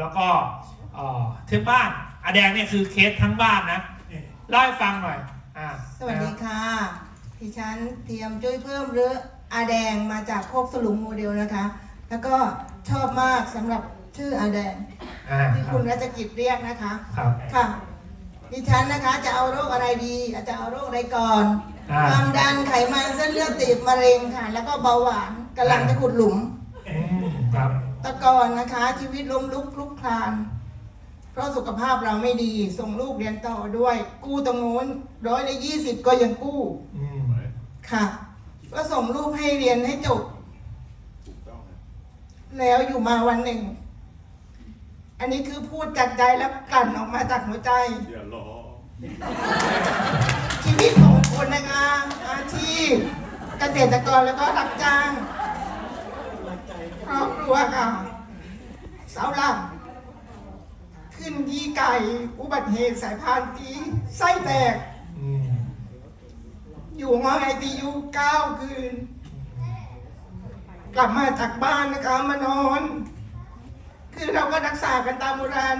แล้วก็เอ่อที่บ้านอาแดงเนี่ยคือเคสทั้งบ้านนะนี่เล่าให้ฟังหน่อยอ่าสวัสดีค่ะดิฉันเตรียมจุ้ยเพิ่มหรืออาแดงมาจากโคกสลุงโมเดลนะคะ แล้วก็ชอบมากสำหรับชื่ออาแดงอ่าที่ครัคุบณรัชกิจเรียกนะคะครับค่ะดิฉันนะคะจะเอาโรคอะไรดีอาจจะเอาโรคอะไรก่อนอ่าความดันไขมันเส้นเลือดตีบมะเร็งค่ะ แล้วก็เบาหวานกำลังจะขุดหลุมอืมครับ แตะกอนนะคะ ชีวิตล้มลุกคลุกคลาน เพราะสุขภาพเราไม่ดี ส่งลูกเรียนต่อด้วย กู้ตรงนู้นร้อยละยี่สิบก็ยังกู้อืมค่ะ ก็ส่งลูกให้เรียนให้จบแล้วอยู่มาวันหนึ่ง อันนี้คือพูดจากใจแล้วกลั่นออกมาจากหัวใจ อย่ารอชีวิตของคนนะคะอาชีพเกษตรกรแล้วก็รับจ้าง ครอบครัวค่ะสาหลักขึ้นยีไก่อุบัติเหตุสายพานตีไส้แตก อยู่ห้องไอซียูเก้าคืน กลับมาจากบ้านนะคะมานอน คือเราก็รักษากันตามโบราณ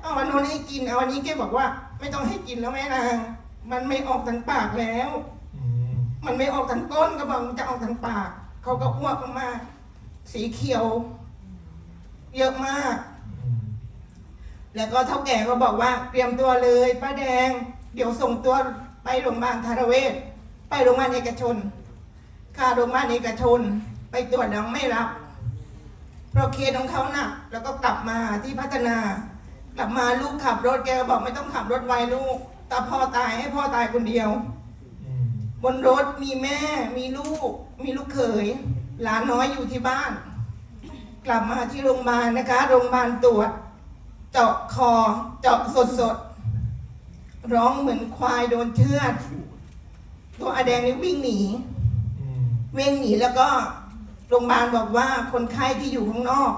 เอาวันนู้นให้กินเอาวันนี้แกบอกว่า ไม่ต้องให้กินแล้วแม่นางมันไม่ออกทางปากแล้ว มันไม่ออกทางก้นก็บอกมันจะออกทางปาก เขาก็อ้วกออกมา สีเขียว เยอะมากอืมแล้วก็เท่าแก่ก็บอกว่าเตรียมตัวเลยป้าแดง เดี๋ยวส่งตัวไปโรงพยาบาลธารเวชไปโรงพยาบาลเอกชน ค่าโรงพยาบาลเอกชน ไปตรวจแล้วไม่รับ เพราะเคสของเขาหนักแล้วก็กลับมาที่พัฒนา กลับมาลูกขับรถแกก็บอกไม่ต้องขับรถไวลูกแต่พ่อตายให้พ่อตายคนเดียวอืมบนรถมีแม่มีลูก มีลูกเขย หลานน้อยอยู่ที่บ้าน กลับมาที่โรงพยาบาลนะคะ โรงพยาบาลตรวจ เจาะคอ เจาะสดสดๆร้องเหมือนควายโดนเชือด ตัวอาแดงนี่วิ่งหนีอืมวิ่งหนีแล้วก็โรงพยาบาลบอกว่าคนไข้ที่อยู่ข้างนอก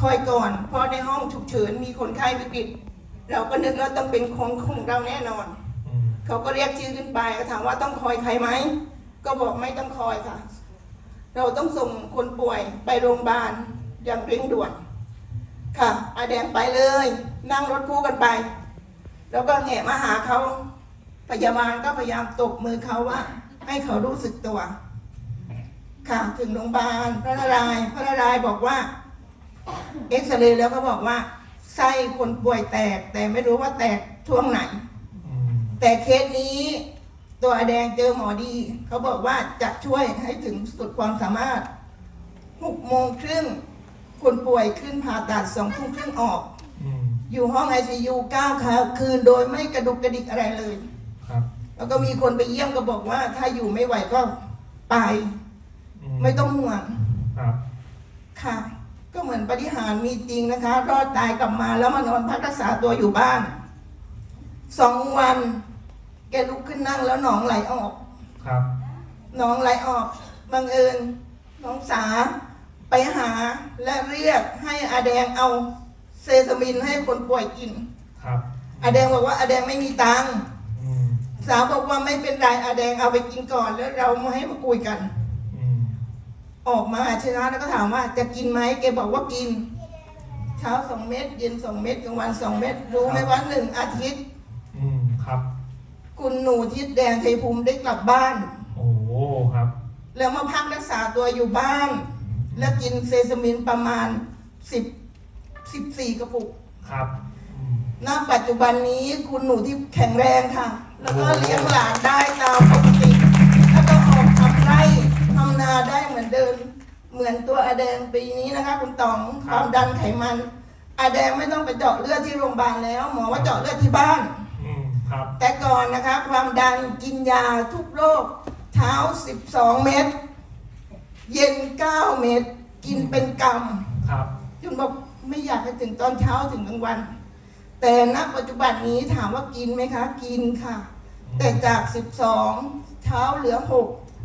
คอยก่อน เพราะในห้องฉุกเฉินมีคนไข้วิกฤตเราก็นึกว่าต้องเป็นของของเราแน่นอนอืมเขาก็เรียกชื่อขึ้นไปก็ถามว่าต้องคอยใครไหม ก็บอกไม่ต้องคอยค่ะ เราต้องส่งคนป่วยไปโรงพยาบาลอย่างเร่งด่วน ค่ะอาแดงไปเลย นั่งรถคู่กันไป แล้วก็แงะมาหาเขาพยาบาลก็พยายามตบมือเขาว่า ให้เขารู้สึกตัวค่ะถึงโรงพยาบาลพระนารายณ์พระนารายณ์บอกว่า เอ็กซเรย์แล้วเขาบอกว่าไส้คนป่วยแตก แต่ไม่รู้ว่าแตกช่วงไหนอืมแต่เคสนี้ ตัวแดงเจอหมอดี เขาบอกว่าจะช่วยให้ถึงสุดความสามารถหกโมงครึ่งคนป่วยขึ้นผ่าตัดสองทุ่มครึ่งออกอืมอยู่ห้องไอซียูเก้าคืนโดยไม่กระดุกกระดิกอะไรเลยครับแล้วก็มีคนไปเยี่ยมก็บอกว่า ถ้าอยู่ไม่ไหวก็ไปอืไม่ต้องห่วงครับค่ะ ก็เหมือนปฏิหารย์มีจริงนะคะ รอดตายกลับมาแล้วมานอนพักรักษาตัวอยู่บ้านสองวัน แกลุกขึ้นนั่งแล้วหนองไหลออก ครับน้องไหลออกบังเอิญน้องสาไปหาและเรียกให้อาแดงเอาเซซามินให้คนป่วยกิน ครับอาแดงบอกว่าอาแดงไม่มีตังค์อืมสาวบอกว่าไม่เป็นไรอาแดงเอาไปกินก่อนแล้วเรามาให้มาคุยกัน อืมออกมาชนะแล้วก็ถามว่าจะกินไหมแกบอกว่ากิน เช้าสองเม็ดเย็นสองเม็ดกลางวันสองเม็ดรู้ไหมว่าหนึ่งอาทิตย์ อืมครับ คุณหนูทิดแดงชัยภูมิได้กลับบ้าน โอ้โหครับ แล้วมาพักรักษาตัวอยู่บ้าน แล้วกินเซซามินประมาณสิบสิบสี่กระปุกครับอืม ณปัจจุบันนี้คุณหนูที่แข็งแรงค่ะ แล้วก็เลี้ยงหลานได้ตามปกติแล้วก็ออกทำไร่ทำนาได้เหมือนเดิมเหมือนตัวอาแดงปีนี้นะคะ คุณต๋องความดันไขมันอาแดงไม่ต้องไปเจาะเลือดที่โรงพยาบาลแล้ว หมอว่าเจาะเลือดที่บ้านอืม ครับ แต่ก่อนนะคะความดันกินยาทุกโรค เช้า 12 เม็ดเย็น 9 เม็ดกินเป็นกำครับจนบอกไม่อยากให้ถึงตอนเช้าถึงกลางวัน แต่ณปัจจุบันนี้ถามว่ากินไหมคะ กินค่ะ แต่จาก 12 เช้าเหลือ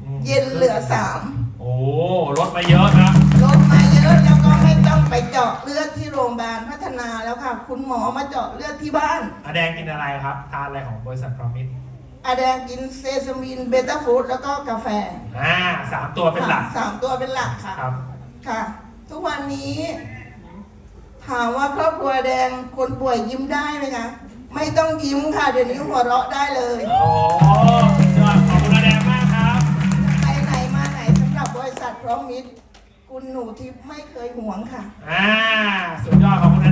อืม6เย็นเหลือโอ้ลดไปเยอะนะ3ลดมาเยอะแล้วก็ ไปเจาะเลือดที่โรงพยาบาลพัฒนาแล้วค่ะ คุณหมอมาเจาะเลือดที่บ้าน อาแดงกินอะไรครับ ทานอะไรของบริษัทพรอมิสอาแดงกินเซซามินเบต้าฟูดแล้วก็กาแฟอ่าสามตัวเป็นหลักสามตัวเป็นหลักค่ะ ครับ ค่ะ ทุกวันนี้ ถามว่าครอบครัวแดงคนป่วยยิ้มได้ไหมคะ ไม่ต้องยิ้มค่ะ เดี๋ยวนี้หัวเราะได้เลย โอู้ทิพไม่เคยห่วงค่ะ อ่า สุดยอดขอบคุณ